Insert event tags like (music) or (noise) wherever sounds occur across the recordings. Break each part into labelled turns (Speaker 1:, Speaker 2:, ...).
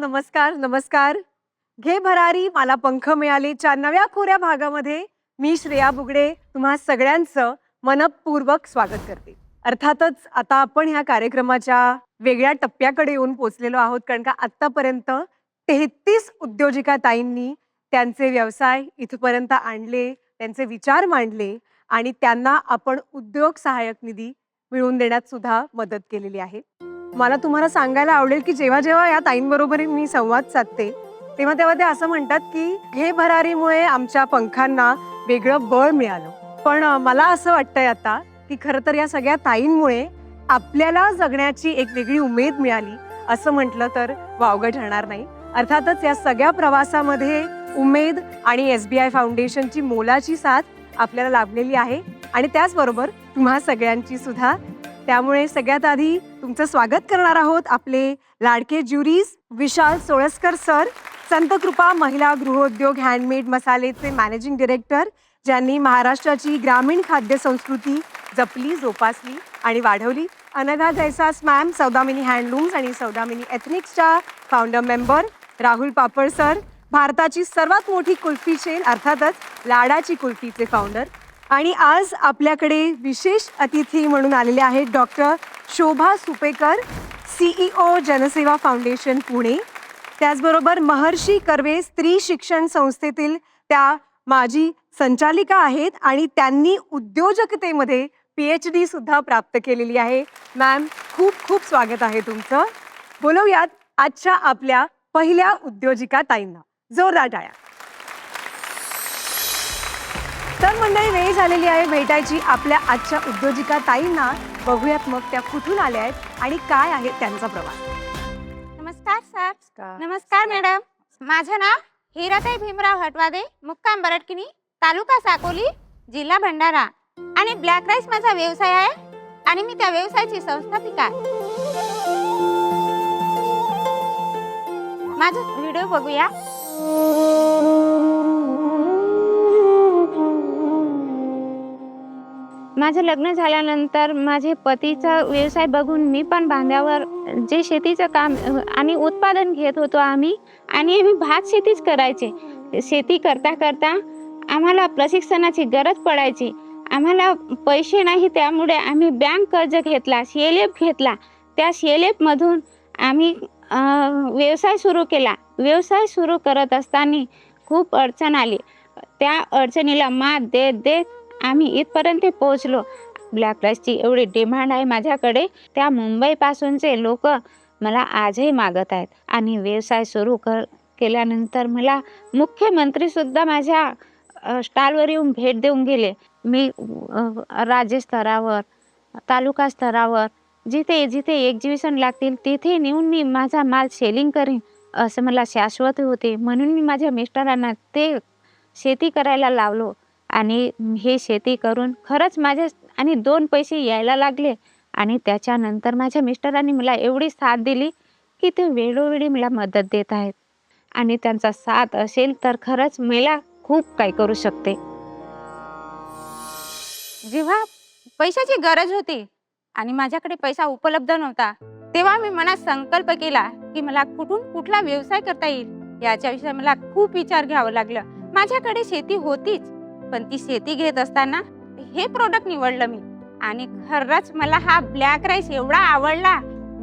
Speaker 1: नमस्कार नमस्कार. घे भरारी मला पंख मिळालेच्या नव्या खोऱ्या भागामध्ये मी श्रेया बुगडे तुम्हा सगळ्यांचं मनपूर्वक स्वागत करते. अर्थातच आता आपण ह्या कार्यक्रमाच्या वेगळ्या टप्प्याकडे येऊन पोचलेलो आहोत कारण का आत्तापर्यंत तेहतीस उद्योजिका ताईंनी त्यांचे व्यवसाय इथपर्यंत आणले त्यांचे विचार मांडले आणि त्यांना आपण उद्योग सहाय्यक निधी मिळवून देण्यात सुद्धा मदत केलेली आहे. मला तुम्हाला सांगायला आवडेल की जेव्हा जेव्हा या ताईंबरोबर मी संवाद साधते तेव्हा तेव्हा ते असं म्हणतात की हे भरारीमुळे आमच्या पंखांना वेगळं बळ मिळालं. पण मला असं वाटतंय आता की खरं तर या सगळ्या ताईंमुळे आपल्याला जगण्याची एक वेगळी उमेद मिळाली असं म्हटलं तर वावगं ठरणार नाही. अर्थातच या सगळ्या प्रवासामध्ये उमेद आणि एस बी आय फाउंडेशनची मोलाची साथ आपल्याला लाभलेली आहे आणि त्याचबरोबर तुम्हा सगळ्यांची सुद्धा त्यामुळे सगळ्यात आधी तुमचं स्वागत करणार आहोत आपले लाडके ज्युरीज विशाल सोळसकर सर संतकृपा महिला गृहोद्योग हँडमेड मसालेचे मॅनेजिंग डिरेक्टर ज्यांनी महाराष्ट्राची ग्रामीण खाद्य संस्कृती जपली जोपासली आणि वाढवली. अनघा जैसास मॅम सौदामिनी हँडलूम्स आणि Saudamini एथनिक्सच्या founder member Rahul Papad sir भारताची सर्वात मोठी कुल्फी चेन अर्थातच लाडाची कुल्फीचे फाउंडर आणि आज आपल्याकडे विशेष अतिथी म्हणून आलेले आहेत doctor Shobha Supekar CEO Janseva foundation Pune. त्याचबरोबर महर्षी कर्वे स्त्री शिक्षण संस्थेतील त्या माजी संचालिका आहेत आणि त्यांनी उद्योजकतेमध्ये पी एच डी सुद्धा प्राप्त केलेली आहे. मॅम खूप खूप स्वागत आहे तुमचं. बोलवूयात आजच्या आपल्या पहिल्या उद्योजिका ताईंना. जोरदार टाळ्या. तर मंडळी वेळ झालेली आहे भेटायची. आपल्या आजच्या उद्योजिका ताईंना बघूयात मग त्या कुठून आल्या आहेत आणि काय आहे त्यांचा प्रवास.
Speaker 2: नमस्कार सर नमस्कार. मॅडम माझं नाव हिराताई भीमराव हटवादे मुक्काम बरटकिनी तालुका साकोली जिल्हा भंडारा. आणि ब्लॅक राईस माझा व्यवसाय आहे आणि मी त्या व्यवसायाची संस्थापिका आहे. माझा व्हिडिओ बघूया. माझं लग्न झाल्यानंतर माझे पतीचा व्यवसाय बघून मी पण बांध्यावर जे शेतीचं काम आणि उत्पादन घेत होतो आम्ही आणि आम्ही भात शेतीच करायचे. शेती करता करता आम्हाला प्रशिक्षणाची गरज पडायची. आम्हाला पैसे नाही त्यामुळे आम्ही बँक कर्ज घेतला शेलेप घेतला. त्या सी शेलेपमधून आम्ही व्यवसाय सुरू केला. व्यवसाय सुरू करत असताना खूप अडचण आली. त्या अडचणीला मात देत देत आम्ही इथपर्यंत पोहोचलो. ब्लॅक राईसची एवढी डिमांड आहे माझ्याकडे. त्या मुंबईपासूनचे लोक मला आजही मागत आहेत. आणि व्यवसाय सुरू कर केल्यानंतर मला मुख्यमंत्रीसुद्धा माझ्या स्टॉलवर येऊन भेट देऊन गेले. मी राज्यस्तरावर राज्य स्तरावर तालुका स्तरावर जिथे जिथे एक्झिबिशन लागतील तिथे नेऊन मी माझा माल सेलिंग करीन असं मला शाश्वत होते. म्हणून मी माझ्या मिस्टरांना ते शेती करायला लावलो. आणि हे शेती करून खरंच माझ्या आणि दोन पैसे यायला लागले. आणि त्याच्यानंतर माझ्या मिस्टरांनी मला एवढी साथ दिली की ते वेळोवेळी मला मदत देत आहेत. आणि त्यांचा साथ असेल तर खरंच मला खूप काही करू शकते. जेव्हा पैशाची गरज होती आणि माझ्याकडे पैसा उपलब्ध नव्हता तेव्हा मी मनात संकल्प केला की मला कुठून कुठला व्यवसाय करता येईल याच्याविषयी मला खूप विचार घ्यावा लागलं. माझ्याकडे शेती होतीच. पण ती शेती घेत असताना हे प्रोडक्ट निवडलं मी. आणि खरंच मला हा ब्लॅक राईस एवढा आवडला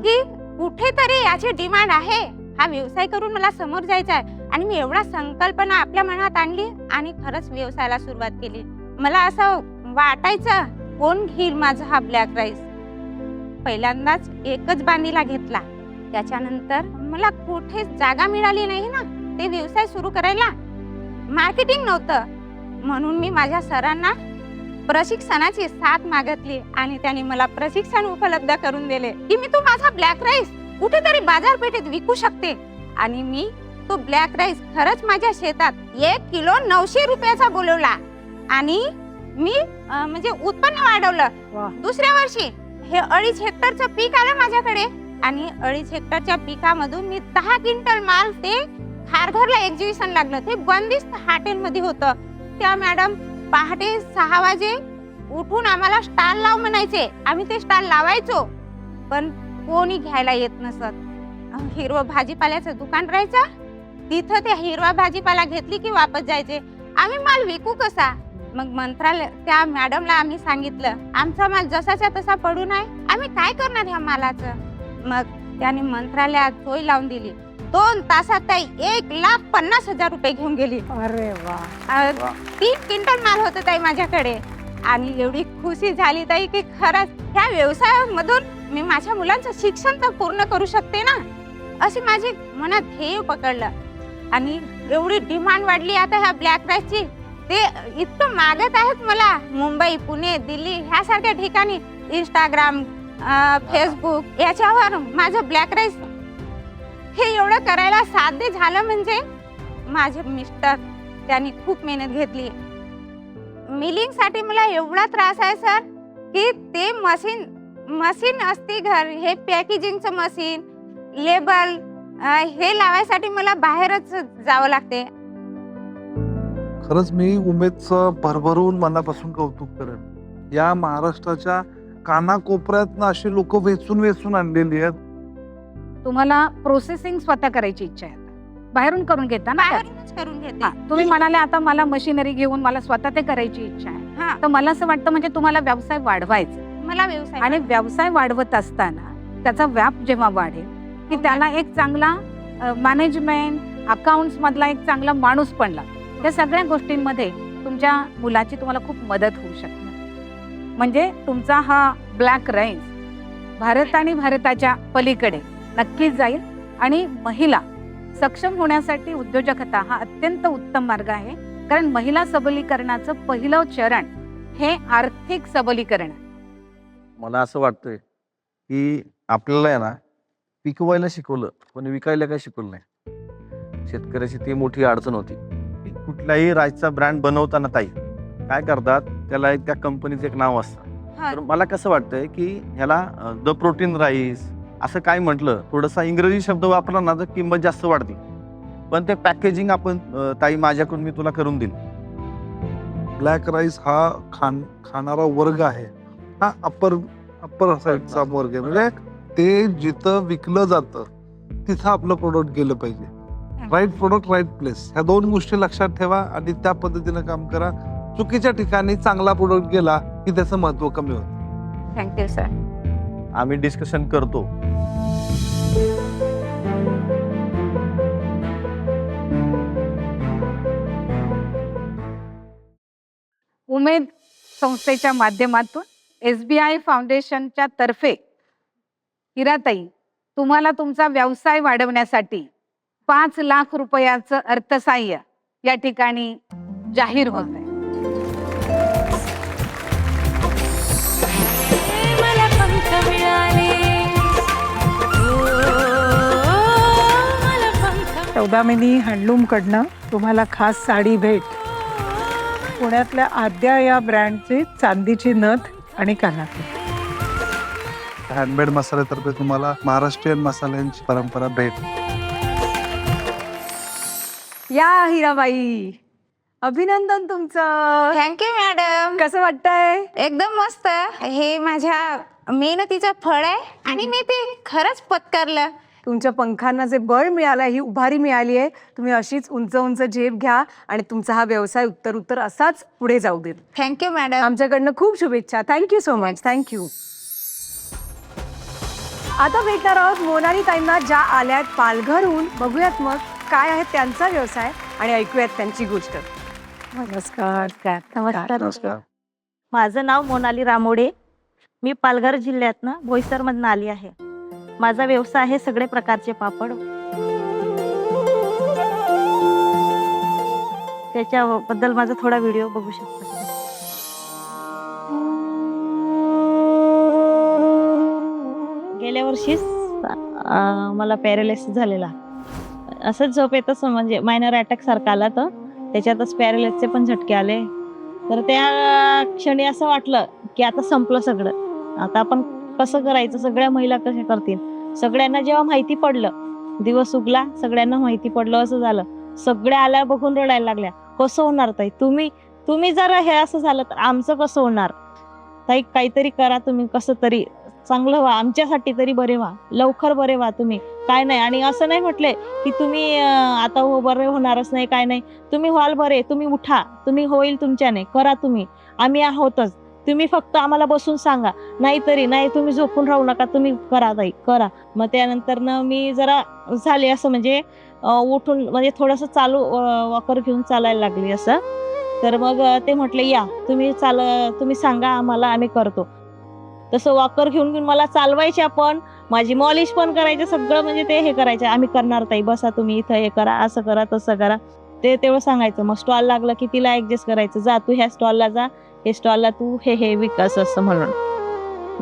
Speaker 2: की कुठेतरी याची डिमांड आहे. हा व्यवसाय करून मला समोर जायचा आहे. आणि मी एवढा संकल्पना आपल्या मनात आणली आणि खरंच व्यवसायाला सुरुवात केली. मला असं वाटायचं कोण घेईल माझा हा ब्लॅक राईस पहिल्यांदाच एकच बांधीला घेतला. त्याच्यानंतर मला कुठेच जागा मिळाली नाही ना. ते व्यवसाय सुरू करायला. मार्केटिंग नव्हतं. म्हणून मी माझ्या सरांना प्रशिक्षणाची साथ मागितली आणि त्यांनी मला प्रशिक्षण उपलब्ध करून दिले. की मी तो माझा ब्लॅक राईस कुठेतरी बाजारपेठेत विकू शकते? आणि मी तो ब्लॅक राईस खरंच माझ्या शेतात एक किलो नऊशे रुपयाचा बोलवला. आणि मी म्हणजे उत्पन्न. वाढवलं. दुसऱ्या वर्षी हे अडीच हेक्टरचं पीक आलं माझ्याकडे. आणि अडीच हेक्टरच्या पिकामधून मी दहा क्विंटल माल ते खारघरला एक्झिबिशन लागलं. ते बंदिस्त हॉटेलमध्ये होतं. त्या मॅडम पहाटे सहा वाजे उठून आम्हाला स्टॉल लाव म्हणायचे. आम्ही ते स्टॉल लावायचो. पण कोणी घ्यायला येत नसत. अं, हिरवं भाजीपाल्याचं दुकान राहायचं? तिथं ते हिरवा भाजीपाला घेतली की वापस जायचे? आम्ही माल विकू कसा? मग मंत्रालय त्या मॅडमला आम्ही सांगितलं आमचा माल जसाच्या तसा पडून आहे आम्ही काय करणार ह्या मालाचं? मग त्याने मंत्रालयात सोय लावून दिली. दोन तासात ताई एक लाख पन्नास हजार रुपये घेऊन गेली.
Speaker 1: अरे वा.
Speaker 2: अ, तीन क्विंटल माल होत ताई माझ्याकडे. आणि एवढी खुशी झाली ताई की खरंच ह्या व्यवसायामधून मी माझ्या मुलांचं शिक्षण तर पूर्ण करू शकते ना? अशी माझी मनात ध्येय पकडलं. आणि एवढी डिमांड वाढली आता ह्या ब्लॅक राईसची. ते इतकं मागत आहेत मला. मुंबई पुणे दिल्ली ह्यासारख्या ठिकाणी. इंस्टाग्राम फेसबुक याच्यावर माझं ब्लॅक राईस हे एवढं करायला साध्य झालं म्हणजे? माझे मिस्टर त्यांनी खूप मेहनत घेतली. मिलिंगसाठी मला एवढा त्रास आहे सर की ते मशीन मशीन असते घर हे पॅकेजिंगचं मशीन लेबल हे लावायसाठी मला बाहेरच जावं लागते.
Speaker 3: खरंच मी उमेदचं भरभरून मनापासून कौतुक करेन. या महाराष्ट्राच्या कानाकोपऱ्यात अशी लोक वेचून वेचून आणलेली आहेत.
Speaker 4: तुम्हाला प्रोसेसिंग स्वतः करायची इच्छा आहे बाहेरून करून घेता ना?
Speaker 2: बाहेरूनच करून घेते.
Speaker 4: हा, तुम्ही म्हणाले आता मला मशिनरी घेऊन मला स्वतः ते करायची इच्छा आहे.
Speaker 2: हा.
Speaker 4: तर मला असं वाटतं म्हणजे तुम्हाला व्यवसाय वाढवायचा
Speaker 2: मला व्यवसाय
Speaker 4: आणि व्यवसाय वाढवत असताना त्याचा व्याप जेव्हा वाढेल की त्याला एक चांगला मॅनेजमेंट अकाउंट्स मधला एक चांगला माणूस पण लागतो या सगळ्या गोष्टींमध्ये तुमच्या मुलाची तुम्हाला खूप मदत होऊ शकते म्हणजे तुमचा हा ब्लॅक राईस भारत आणि भारताच्या पलीकडे नक्कीच जाईल. आणि महिला सक्षम होण्यासाठी उद्योजकता हा अत्यंत उत्तम मार्ग आहे. कारण महिला सबलीकरणाचं पहिलं चरण हे आर्थिक सबलीकरण आहे.
Speaker 5: मला असं वाटतंय की आपल्याला आहे ना पिकवायला शिकवलं पण विकायला काय शिकवलं नाही. शेतकऱ्याची ती मोठी अडचण होती. कुठल्याही राईसचा ब्रँड बनवताना ताई काय करतात? त्याला एक त्या कंपनीचं एक नाव असतं. तर मला कसं वाटतंय की ह्याला द प्रोटीन राईस असं काय म्हटलं थोडासा इंग्रजी शब्द वापरला ना तर किंमत जास्त वाढते. पण ते पॅकेजिंग आपण ताई माझ्याकडून मी तुला करून देईल
Speaker 3: ब्लॅक राईस हा खान खाणारा वर्ग आहे. हा अप्पर अप्पर साईडचा वर्ग आहे. म्हणजे ते जिथं विकलं जातं तिथं आपलं प्रोडक्ट गेलं पाहिजे. राईट प्रोडक्ट राईट प्लेस ह्या दोन गोष्टी लक्षात ठेवा आणि त्या पद्धतीनं काम करा. चुकीच्या ठिकाणी चांगला प्रोडक्ट गेला की त्याचं महत्त्व कमी होतं.
Speaker 2: थँक्यू सर
Speaker 5: आम्ही डिस्कशन करतो.
Speaker 4: उमेद संस्थेच्या माध्यमातून एस बी आय फाउंडेशनच्या तर्फे हिराताई तुम्हाला तुमचा व्यवसाय वाढवण्यासाठी पाच लाख रुपयाचं अर्थसाह्य या ठिकाणी जाहीर होत आहे
Speaker 6: सौदामिनी हँडलूमकडनं तुम्हाला खास साडी भेट. पुण्यातल्या आद्या या ब्रँडची चांदीची नथ आणि कानातली.
Speaker 3: हँडमेड मसाल्यातर्फे तुम्हाला महाराष्ट्रीयन मसाल्यांची परंपरा भेट.
Speaker 1: या हिराबाई अभिनंदन तुमचं.
Speaker 2: थँक्यू मॅडम
Speaker 1: कसं वाटतंय?
Speaker 2: एकदम मस्त. हे माझ्या मेहनतीचं फळ आहे आणि मी ते खरंच पत्करलं.
Speaker 1: तुमच्या पंखांना जे बळ मिळालं ही उभारी मिळाली आहे तुम्ही अशीच उंच उंच झेप घ्या आणि तुमचा हा व्यवसाय उत्तर उत्तर असाच पुढे जाऊ देत.
Speaker 2: थँक्यू मॅडम
Speaker 1: आमच्याकडनं खूप शुभेच्छा. थँक्यू सो मच थँक्यू आता भेटणार आहोत मोनाली ताईंना ज्या आल्यात पालघरहून. बघूयात मग काय आहे त्यांचा व्यवसाय आणि ऐकूयात त्यांची गोष्ट.
Speaker 6: नमस्कार.
Speaker 7: नमस्कार.
Speaker 3: नमस्कार.
Speaker 7: माझं नाव मोनाली रामोडे. मी पालघर जिल्ह्यातनं बोईसरमधनं आली आहे. माझा व्यवसाय आहे सगळे प्रकारचे पापड. त्याच्याबद्दल माझा थोडा व्हिडिओ बघू शकता. गेल्या वर्षीच मला पॅरालिसिस झालेला. असंच झोप येतच म्हणजे मायनर अटॅक सारखा आला तर. त्याच्यातच पॅरेलिसचे पण झटके आले. तर त्या क्षणी असं वाटलं की आता संपलं सगळं. आता आपण कसं करायचं सगळ्या महिला कशा करतील? सगळ्यांना जेव्हा माहिती पडलं दिवस उगला सगळ्यांना माहिती पडलं असं झालं. सगळ्या आल्या बघून रडायला लागल्या. कसं होणार ताई? तुम्ही तुम्ही जर हे असं झालं तर आमचं कसं होणार? ताई काहीतरी करा तुम्ही कसं तरी चांगलं व्हा आमच्यासाठी तरी बरे व्हा. लवकर बरे व्हा तुम्ही. काय नाही आणि असं नाही म्हटले की तुम्ही आता हो बरे होणारच नाही काय नाही. तुम्ही व्हाल बरे तुम्ही उठा. तुम्ही होईल तुमच्याने करा तुम्ही. आम्ही आहोतच. तुम्ही फक्त आम्हाला बसून सांगा. नाही तरी नाही तुम्ही झोपून राहू नका तुम्ही करा ताई करा. मग त्यानंतर ना मी जरा झाले असं म्हणजे उठून म्हणजे थोडंसं चालू वॉकर घेऊन चालायला लागली असं. तर मग ते म्हटले या तुम्ही चाल तुम्ही सांगा आम्हाला आम्ही करतो. तसं वॉकर घेऊन घेऊन मला चालवायच्या पण माझी मॉलिश पण करायचे सगळं म्हणजे ते हे करायचे. आम्ही करणार ताई बसा तुम्ही इथं हे करा असं करा तसं करा. ते तेवढं सांगायचं. मग स्टॉल लागलं की तिला ऍडजस्ट करायचं. जा तू ह्या स्टॉलला जा. हे स्टॉलला तू हे हे विकास असं म्हणून.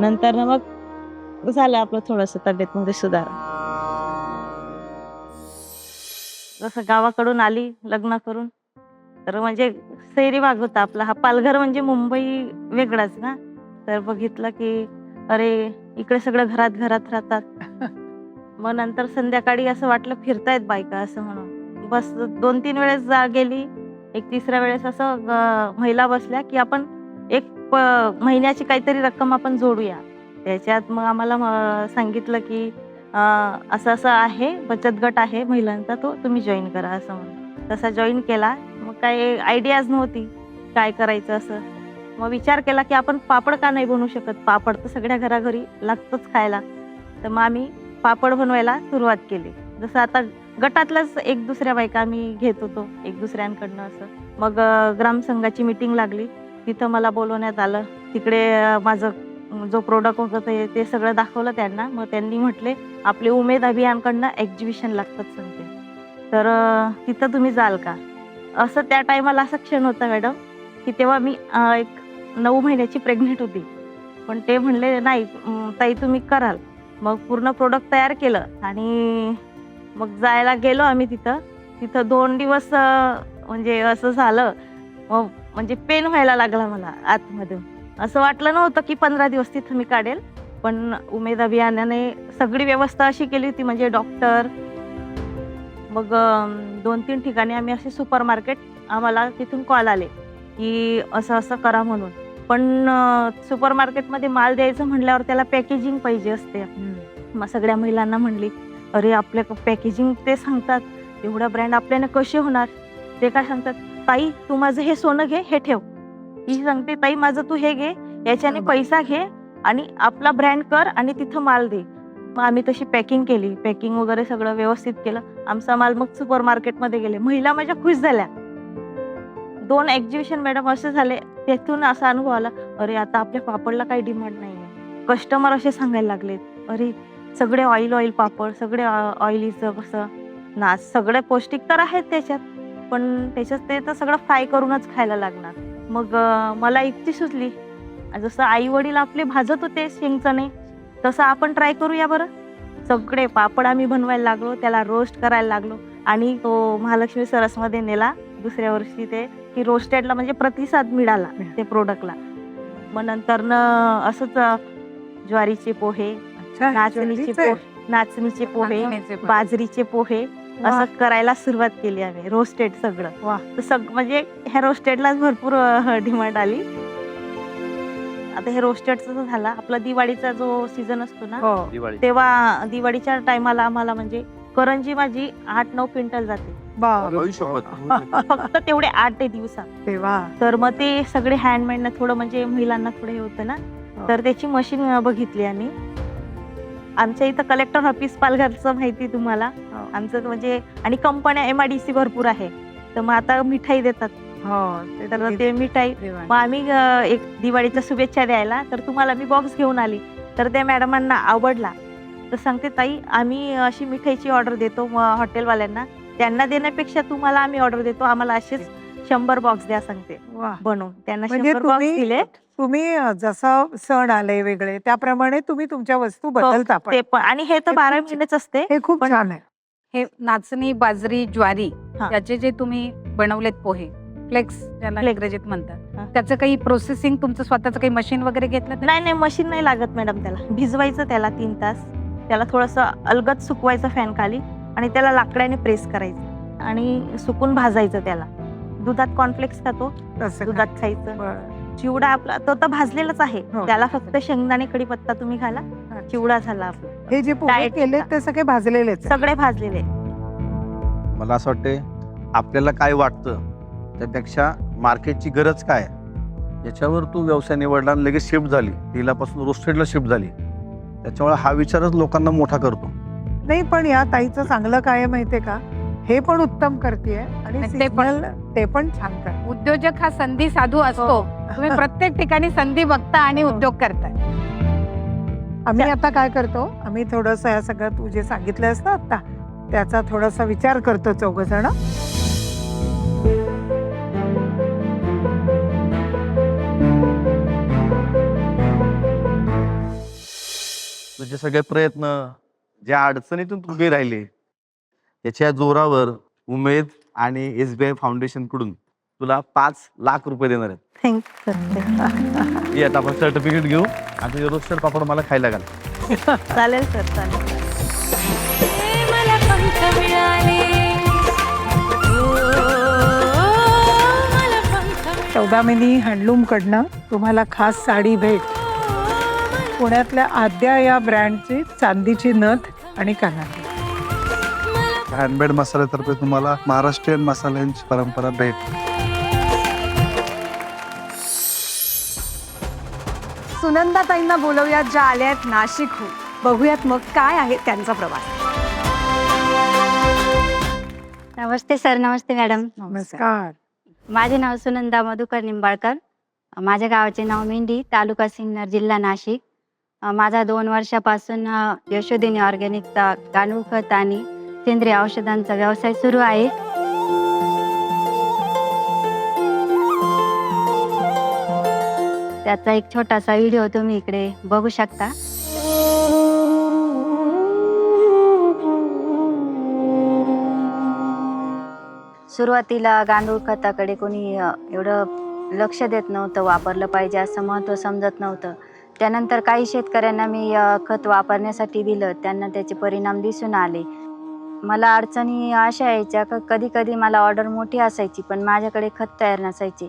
Speaker 7: नंतर ना मग झालं आपलं थोडस तब्येतमध्ये सुधार. जसं गावाकडून आली लग्न करून तर म्हणजे सैरी भाग होता आपला. हा पालघर म्हणजे मुंबई वेगळाच ना? तर बघितलं की अरे इकडे सगळं घरात घरात राहतात. मग नंतर संध्याकाळी असं वाटलं फिरतायत बायका असं म्हणून. बस दोन तीन वेळेस जा गेली एक तिसऱ्या वेळेस असं महिला बसल्या की आपण एक प- महिन्याची काहीतरी रक्कम आपण जोडूया. त्याच्यात मग आम्हाला म- सांगितलं की असं असं आहे बचत गट आहे महिलांचा तो तुम्ही जॉईन करा असं म्हणून तसा जॉईन केला. मग काही आयडियाज नव्हती काय करायचं असं. मग विचार केला की आपण पापड का नाही बनवू शकत? पापड तर सगळ्या घराघरी लागतोच खायला. तर मग आम्ही पापड बनवायला सुरुवात केली. जसं आता गटातलाच एक दुसऱ्या बायका आम्ही घेत होतो एक दुसऱ्यांकडनं असं. मग ग्रामसंघाची मिटिंग लागली. तिथं मला बोलवण्यात आलं. तिकडे माझं जो प्रोडक्ट होतं ते ते सगळं दाखवलं त्यांना. मग त्यांनी म्हटले आपले उमेद अभियानकडनं एक्झिबिशन लागतात सांगते. तर तिथं तुम्ही जाल का? असं त्या टायमाला असा क्षण होता मॅडम की तेव्हा मी एक नऊ महिन्याची प्रेग्नेंट होती. पण ते म्हणले नाही ताई तुम्ही कराल. मग पूर्ण प्रोडक्ट तयार केलं आणि मग जायला गेलो आम्ही तिथं. तिथं दोन दिवस म्हणजे असं झालं. मग म्हणजे पेन व्हायला लागला मला आतमधून. असं वाटलं नव्हतं की पंधरा दिवस तिथं मी काढेल. पण उमेद अभियानाने सगळी व्यवस्था अशी केली होती म्हणजे डॉक्टर मग दोन तीन ठिकाणी आम्ही असे सुपर मार्केट आम्हाला तिथून कॉल आले की असं असं करा म्हणून. पण सुपर मार्केटमध्ये माल द्यायचं म्हणल्यावर त्याला पॅकेजिंग पाहिजे असते. मग सगळ्या महिलांना म्हणली अरे आपल्या पॅकेजिंग ते सांगतात. एवढा ब्रँड आपल्याला कसे होणार? ते काय सांगतात? ताई तू माझं हे सोनं घे हे ठेव. ही सांगते ताई माझं तू हे घे याच्याने. पैसा घे आणि आपला ब्रँड कर आणि तिथं माल दे. मग आम्ही तशी पॅकिंग केली. पॅकिंग वगैरे सगळं व्यवस्थित केलं. आमचा माल मग सुपर मार्केटमध्ये गेले. महिला माझ्या खुश झाल्या. दोन एक्झिबिशन मॅडम असे झाले. त्यातून असा अनुभव आला. अरे आता आपल्या पापडला काही डिमांड नाही कस्टमर असे सांगायला लागलेत. अरे सगळे ऑइल ऑइल पापड सगळे ऑइलीचं कसं ना सगळे पौष्टिक तर आहेत त्याच्यात पण त्याच्यात ते तर सगळं फ्राय करूनच खायला लागणार. मग मला युक्ती सुचली. जसं आई वडील आपले भाजत होते शेंगचणे तसं आपण ट्राय करूया बरं. सगळे पापड आम्ही बनवायला लागलो त्याला रोस्ट करायला लागलो. आणि तो महालक्ष्मी सरसमध्ये नेला दुसऱ्या वर्षी ते की रोस्टेडला म्हणजे प्रतिसाद मिळाला ते प्रोडक्टला मग नंतर असंच ज्वारीचे पोहे नाचणीचे? पोहे नाचणीचे पोहे. बाजरीचे पोहे. असं करायला सुरुवात केली आम्ही रोस्टेड सगळं. तर सग म्हणजे ह्या रोस्टेडलाच भरपूर डिमांड आली आता हे रोस्टेडचं झाला आपला दिवाळीचा जो सीझन असतो ना
Speaker 6: हो
Speaker 5: दिवाळी
Speaker 7: तेव्हा दिवाळीच्या टायमाला आम्हाला म्हणजे करंजी माझी आठ नऊ क्विंटल जाते (laughs) फक्त तेवढे आठ ते दिवसात तर मग ते सगळे हँडमेडनं थोडं म्हणजे महिलांना थोडं हे होतं ना
Speaker 6: हो.
Speaker 7: तर त्याची मशीन बघितली आम्ही आमच्या इथं कलेक्टर ऑफिस पालघरचं माहिती तुम्हाला.
Speaker 6: हो.
Speaker 7: आमचं म्हणजे आणि कंपन्या एम आय डी सी भरपूर आहे. तर मग आता मिठाई देतात.
Speaker 6: हो ते
Speaker 7: तर
Speaker 6: ते-
Speaker 7: ते मिठाई. मग आम्ही एक दिवाळीच्या शुभेच्छा द्यायला तर तुम्हाला मी बॉक्स घेऊन आली. तर त्या मॅडमांना आवडला. तर सांगते ताई आम्ही अशी मिठाईची ऑर्डर देतो हॉटेलवाल्यांना त्यांना देण्यापेक्षा तुम्हाला आम्ही ऑर्डर देतो. आम्हाला असेच शंभर बॉक्स द्या सांगते. बनवून. त्यांना
Speaker 6: म्हणजे
Speaker 7: शंभर बॉक्स दिले
Speaker 6: तुम्ही अ, जसा सण आले वेगळे त्याप्रमाणे तुम्ही तुमच्या वस्तू बदलता पण
Speaker 7: ते पण आणि हे तर
Speaker 6: हे
Speaker 7: बारा
Speaker 6: खूप-
Speaker 7: महिनेच असते
Speaker 6: हे खूप
Speaker 7: पण-
Speaker 6: छान आहे
Speaker 4: हे नाचणी बाजरी ज्वारी
Speaker 7: हा.
Speaker 4: याचे जे तुम्ही बनवलेत पोहे फ्लेक्स ज्याला. इंग्रजीत
Speaker 7: हा.
Speaker 4: म्हणतात त्याचं काही प्रोसेसिंग तुमचं स्वतःचं काही मशीन वगैरे घेतलं तर
Speaker 7: नाही नाही मशीन नाही लागत मॅडम त्याला भिजवायचं त्याला तीन तास त्याला थोडस अलगद सुकवायचं फॅन खाली आणि त्याला लाकडाने प्रेस करायचं आणि सुकून भाजायचं त्याला दुधात कॉर्नफ्लेक्स खातो
Speaker 6: तसं?
Speaker 7: दुधात खायचं
Speaker 6: बरं.
Speaker 7: चिवडा आपला तो तर भाजलेलाच आहे.
Speaker 6: हो.
Speaker 7: त्याला फक्त शेंगदाणे कडीपत्ता तुम्ही घाला. चिवडा झाला आपला.
Speaker 6: हे जे पोहे केले ते सगळे भाजलेलेच आहे.
Speaker 7: सगळे भाजलेले
Speaker 5: मला असं वाटतंय आपल्याला काय वाटतं त्यापेक्षा मार्केटची गरज काय आहे? याच्यावर तू व्यवसाय निवडला आणि लगेच शिफ्ट झाली. तेलापासून रोस्टेडला शिफ्ट झाली. त्याच्यामुळे हा विचारच लोकांना मोठा करतो.
Speaker 6: नाही पण या ताईचं चांगलं काय आहे माहितीये का? हे पण उत्तम करते आणि
Speaker 4: आणि ते पण-
Speaker 6: ते पण छान करते
Speaker 4: उद्योजक हा संधी साधू असतो. तुम्ही (laughs) प्रत्येक ठिकाणी संधी बघता आणि
Speaker 6: हो.
Speaker 4: उद्योग करताय.
Speaker 6: आम्ही आता काय करतो? आम्ही थोडस या सगळं तू जे सांगितलंस ना आता त्याचा थोडासा विचार करतो चौघ जण
Speaker 5: तुझे सगळे प्रयत्न ज्या अडचणीतून तू उभे राहिले त्याच्या जोरावर उमेद आणि एस बी आय फाउंडेशनकडून तुला पाच लाख रुपये देणार आहेत.
Speaker 7: थँक्यू
Speaker 5: ये आता आपण सर्टिफिकेट घेऊ आणि तुझे रोस्टर पापड मला खायला घाल.
Speaker 7: चालेल सर चालेल.
Speaker 2: मला पंख मिळाले
Speaker 6: चौदामिनी हँडलूम कडनं तुम्हाला खास साडी भेट. पुण्यातल्या आद्या या ब्रँडची चांदीची नथ आणि कानातले
Speaker 3: हँडमेड मसाल्यातर्फे तुम्हाला महाराष्ट्रीयन मसाल्यांची परंपरा भेट.
Speaker 1: सुनंदाताईंना बोलवूयात ज्या आल्या आहेत नाशिकहून बघूयात मग काय आहे त्यांचा प्रवास.
Speaker 8: नमस्ते सर नमस्ते मॅडम.
Speaker 6: नमस्कार.
Speaker 8: माझे नाव सुनंदा मधुकर निंबाळकर. माझ्या गावाचे नाव मेंढी तालुका सिन्नर जिल्हा नाशिक. अ, माझा दोन वर्षापासून अ, यशोदिनी ऑर्गॅनिकचा गांडूळ खत आणि सेंद्रिय औषधांचा व्यवसाय सुरू आहे. त्याचा एक छोटासा व्हिडिओ तुम्ही इकडे बघू शकता. सुरुवातीला गांडूळ खताकडे कोणी एवढं लक्ष देत नव्हतं वापरलं पाहिजे असं महत्त्व समजत नव्हतं. त्यानंतर काही शेतकऱ्यांना मी खत वापरण्यासाठी दिलं. त्यांना त्याचे परिणाम दिसून आले. मला अडचणी अशा यायच्या का कधी कधी मला ऑर्डर मोठी असायची पण माझ्याकडे खत तयार नसायचे.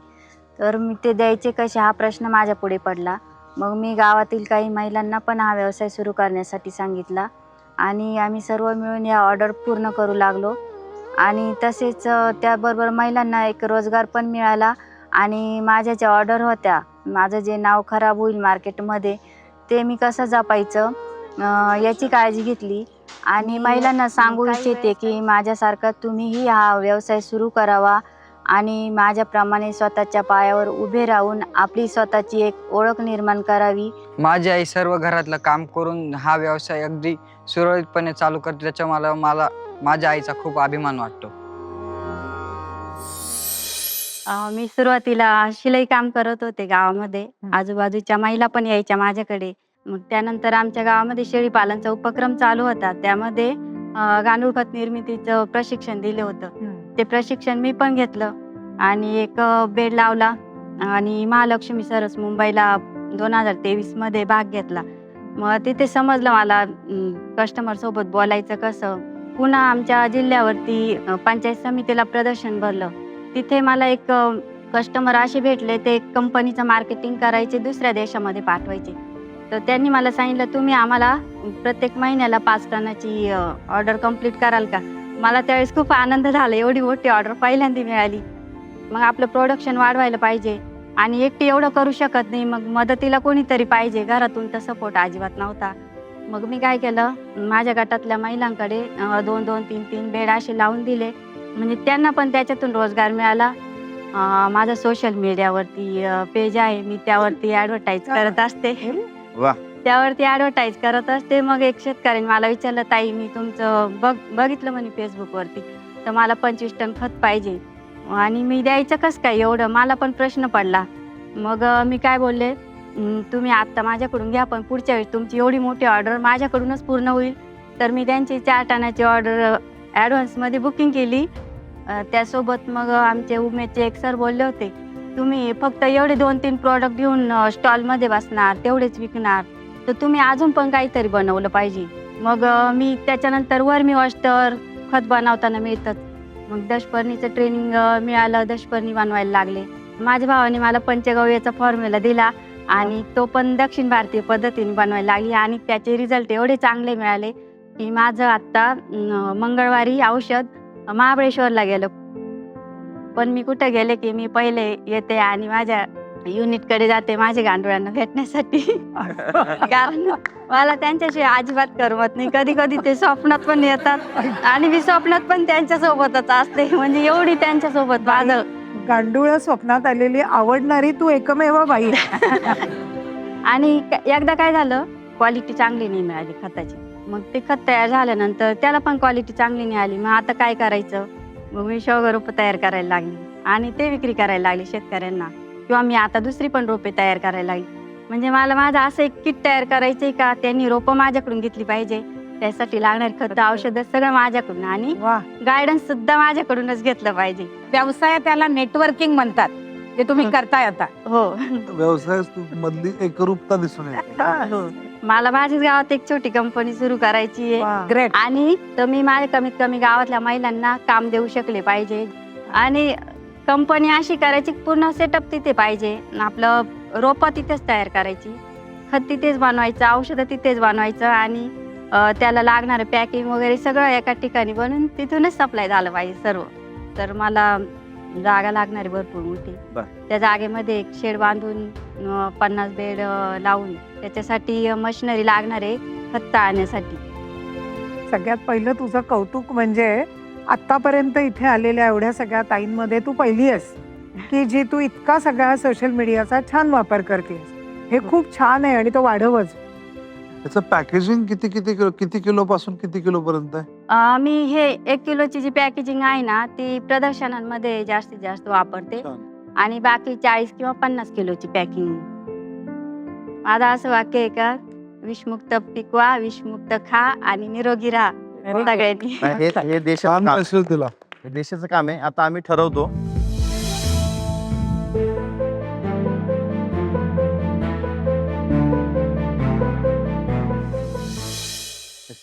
Speaker 8: तर मी ते द्यायचे कसे हा प्रश्न माझ्या पुढे पडला. मग मी गावातील काही महिलांना पण हा व्यवसाय सुरू करण्यासाठी सांगितला आणि आम्ही सर्व मिळून या ऑर्डर पूर्ण करू लागलो. आणि तसेच त्याबरोबर महिलांना एक रोजगार पण मिळाला आणि माझ्या ज्या ऑर्डर होत्या माझं जे नाव खराब होईल मार्केटमध्ये ते मी कसं जपायचं याची काळजी घेतली. आणि महिलांना सांगू इच्छिते की माझ्यासारखा तुम्हीही हा व्यवसाय सुरू करावा आणि माझ्याप्रमाणे स्वतःच्या पायावर उभे राहून आपली स्वतःची एक ओळख निर्माण करावी.
Speaker 9: माझी आई सर्व घरातलं काम करून हा व्यवसाय अगदी सुरळीतपणे चालू करते. त्याच्या मला मला माझ्या आईचा खूप अभिमान वाटतो.
Speaker 8: अ, मी सुरुवातीला शिलाई काम करत होते गावामध्ये. आजूबाजूच्या महिला पण यायच्या माझ्याकडे. मग त्यानंतर आमच्या गावामध्ये शेळी पालनचा उपक्रम चालू होता. त्यामध्ये गांडूळ खत निर्मितीचं प्रशिक्षण दिलं होतं. ते प्रशिक्षण मी पण घेतलं आणि एक बेड लावला आणि महालक्ष्मी सरस मुंबईला दोन हजार तेवीसमध्ये भाग घेतला. मग तिथे समजलं मला कस्टमर सोबत बोलायचं कसं? पुन्हा आमच्या जिल्ह्यावरती पंचायत समितीला प्रदर्शन भरलं. तिथे मला एक कस्टमर असे भेटले ते कंपनीचं मार्केटिंग करायचे दुसऱ्या देशामध्ये पाठवायचे. तर त्यांनी मला सांगितलं तुम्ही आम्हाला प्रत्येक महिन्याला पाच टनाची ऑर्डर कंप्लीट कराल का? मला त्यावेळेस खूप आनंद झाला एवढी मोठी ऑर्डर पहिल्यांदा मिळाली. मग आपलं प्रोडक्शन वाढवायला पाहिजे आणि एकटी एवढं करू शकत नाही मग मदतीला कोणीतरी पाहिजे. घरातून तर सपोर्ट अजिबात नव्हता. मग मी काय केलं माझ्या गटातल्या महिलांकडे दोन दोन तीन तीन बेड असे लावून दिले. म्हणजे त्यांना पण त्याच्यातून रोजगार मिळाला. माझा माझं सोशल मीडियावरती पेज आहे. मी त्यावरती ॲडव्हर्टाईज करत असते.
Speaker 5: वा.
Speaker 8: त्यावरती ऍडव्हर्टाईज करत असते. मग एक शेतकऱ्याने मला विचारलं ताई मी तुमचं बघ बघितलं म्हणे फेसबुकवरती तर मला पंचवीस टन खत पाहिजे. आणि मी द्यायचं कसं काय एवढं? मला पण प्रश्न पडला. मग मी काय बोलले? तुम्ही आत्ता माझ्याकडून घ्या पण पुढच्या वेळेस तुमची एवढी मोठी ऑर्डर माझ्याकडूनच पूर्ण होईल. तर मी त्यांची चार टनाची ऑर्डर ॲडव्हान्समध्ये बुकिंग केली. त्यासोबत मग आमचे उमेदचे एक सर बोलले होते. तुम्ही फक्त एवढे दोन तीन प्रॉडक्ट घेऊन स्टॉलमध्ये बसणार तेवढेच विकणार तर तुम्ही अजून पण काहीतरी बनवलं पाहिजे. मग मी त्याच्यानंतर वर्मी वॉस्टर खत बनवताना मिळतं. मग दशपर्णीचं ट्रेनिंग मिळालं दशपर्णी बनवायला लागले. माझ्या भावाने मला पंचगव्याचा फॉर्म्युला दिला आणि तो पण दक्षिण भारतीय पद्धतीने बनवायला लागली आणि त्याचे रिझल्ट एवढे चांगले मिळाले की माझं आत्ता मंगळवारी औषध महाबळेश्वरला गेलं. पण मी कुठं गेले की मी पहिले येते आणि माझ्या युनिटकडे जाते माझ्या गांडुळांना भेटण्यासाठी. (laughs) कारण मला त्यांच्याशिवाय अजिबात करमत नाही. कधी कधी ते स्वप्नात पण येतात. आणि मी स्वप्नात पण त्यांच्या सोबतच असते. म्हणजे एवढी त्यांच्यासोबत माझं
Speaker 6: गांडूळ स्वप्नात आलेली आवडणारी तू एकमेव बाई. (laughs)
Speaker 8: आणि एकदा काय झालं? क्वालिटी चांगली नाही मिळाली खताची. मग ते खत तयार झाल्यानंतर त्याला पण क्वालिटी चांगली नाही आली. मग आता काय करायचं? शेवगा रोपं तयार करायला लागली. आणि ते विक्री करायला लागली शेतकऱ्यांना. किंवा मी आता दुसरी पण रोपे तयार करायला लागली. म्हणजे मला माझं असं एक किट तयार करायचंय का? त्यांनी रोपं माझ्याकडून घेतली पाहिजे. त्यासाठी लागणारी खतं औषधं सगळं माझ्याकडून आणि
Speaker 6: वा.
Speaker 8: गायडन्स सुद्धा माझ्याकडूनच घेतलं पाहिजे.
Speaker 4: व्यवसाय त्याला नेटवर्किंग म्हणतात. जे तुम्ही करताय आता.
Speaker 8: हो.
Speaker 3: व्यवसाय मधली एकरूपता दिसून येते.
Speaker 8: मला माझ्याच गावात एक छोटी कंपनी सुरू करायची आहे.
Speaker 4: ग्रेट
Speaker 8: आणि तर मी माझ्या कमीत कमी गावातल्या महिलांना काम देऊ शकले पाहिजे. आणि कंपनी अशी करायची पूर्ण सेटअप तिथे पाहिजे. आपलं रोपं तिथेच तयार करायची. खत तिथेच बनवायचं औषधं तिथेच बनवायचं आणि त्याला लागणारं पॅकिंग वगैरे सगळं एका ठिकाणी बनवून तिथूनच सप्लाय झालं पाहिजे सर्व. तर मला जागा लागणारी भरपूर मोठी.
Speaker 5: बर.
Speaker 8: त्या जागेमध्ये एक शेड बांधून अं, पन्नास बेड अं, लावून त्याच्यासाठी मशिनरी लागणार आहे खत आणण्यासाठी.
Speaker 6: सगळ्यात पहिलं तुझं कौतुक म्हणजे आतापर्यंत इथे आलेल्या एवढ्या सगळ्या ताईंमध्ये तू पहिली आहेस की जी तू इतका सगळ्या सोशल मीडियाचा छान वापर करतेस. हे खूप छान आहे आणि तो वाढवच.
Speaker 3: त्याचं पॅकेजिंग किती किती किलो किती किलो पासून किती किलो पर्यंत आहे?
Speaker 8: अं, मी हे एक किलोची जी पॅकेजिंग आहे ना ती प्रदर्शनांमध्ये जास्तीत जास्त वापरते.
Speaker 3: छान.
Speaker 8: आणि बाकी चाळीस किंवा पन्नास किलोची पॅकिंग माझं असं वाक्य आहे का? विषमुक्त पिकवा विषमुक्त खा आणि निरोगी राहा. सगळ्यांनी.
Speaker 5: नाही, हे हे देशाचं
Speaker 3: छान
Speaker 5: काम
Speaker 3: मेसेज दिला.
Speaker 5: हे देशाचं काम आहे. आता आम्ही ठरवतो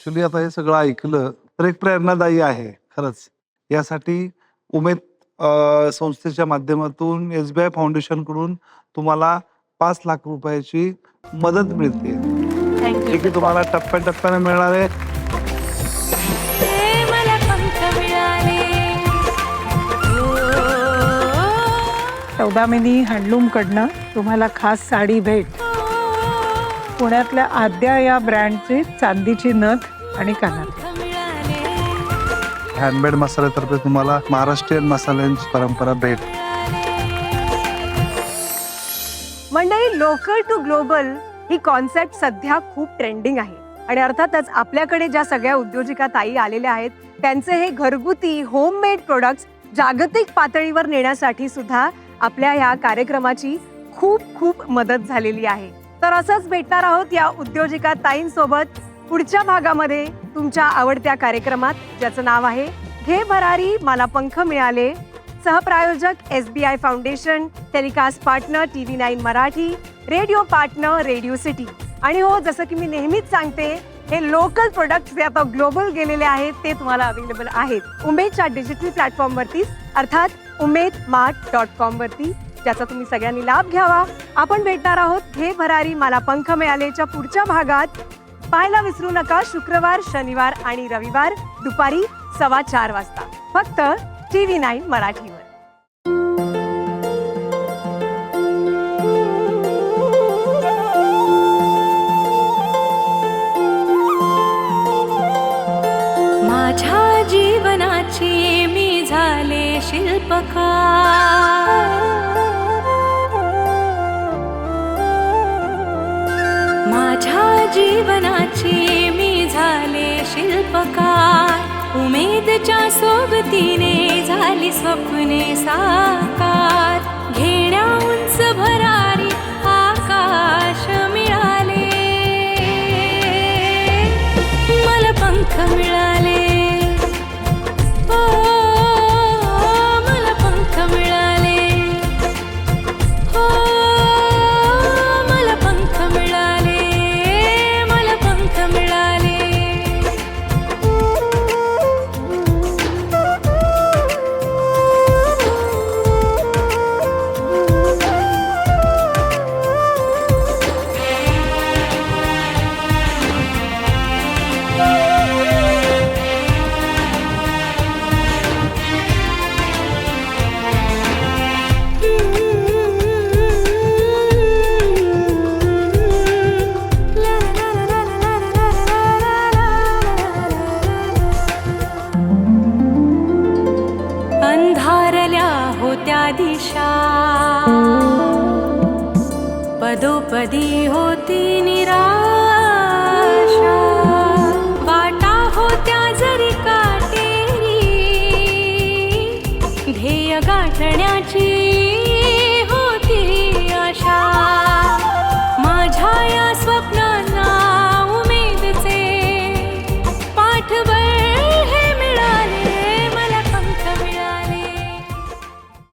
Speaker 3: ऍक्च्युली आता हे सगळं ऐकलं तर एक प्रेरणादायी आहे खरंच. यासाठी उमेद संस्थेच्या माध्यमातून एस बी आय फाउंडेशनकडून तुम्हाला पाच लाख रुपयाची मदत मिळते.
Speaker 8: थँक्यू
Speaker 3: जे की तुम्हाला टप्प्याटप्प्याने मिळणार आहे.
Speaker 6: सौदामिनी हँडलूमकडनं तुम्हाला खास साडी भेट. पुण्यातल्या आद्या या ब्रँडची चांदीची नथ आणि कानातले
Speaker 3: हँडमेड मसाल्यातर्फे तुम्हाला महाराष्ट्रीयन मसाल्यांची परंपरा भेट.
Speaker 1: मंडळी लोकल टू ग्लोबल ही कॉन्सेप्ट सध्या खूप ट्रेंडिंग आहे. आणि अर्थातच आपल्याकडे ज्या सगळ्या उद्योजिका ताई आलेल्या आहेत त्यांचे हे घरगुती होममेड प्रोडक्ट्स जागतिक पातळीवर नेण्यासाठी सुद्धा आपल्या ह्या कार्यक्रमाची खूप खूप मदत झालेली आहे. तर असंच भेटणार आहोत या उद्योजिका ताईंसोबत. पुढच्या भागामध्ये तुमच्या आवडत्या कार्यक्रमात ज्याचं नाव आहे घे भरारी मला पंख मिळाले. सहप्रायोजक S B I foundation telecast partner T V nine Marathi radio partner radio city. आणि हो जसं की मी नेहमीच सांगते हे लोकल प्रोडक्ट जे आता ग्लोबल गेलेले आहेत ते तुम्हाला अवेलेबल आहेत. उमेदच्या डिजिटल प्लॅटफॉर्मवरती अर्थात उमेद मार्ट डॉट कॉम वरती ज्याचा तुम्ही सगळ्यांनी लाभ घ्यावा. आपण भेटणार आहोत हे भरारी मला पंख मिळालेच्या पुढच्या भागात. पाहायला विसरू नका शुक्रवार शनिवार आणि रविवार दुपारी सव्वा चार वाजता. फक्त टी व्ही नाईन मराठीवर.
Speaker 10: माझ्या जीवनाची मी झाले शिल्पकार. तुझ्या सोबतीने झाली स्वप्ने साकार.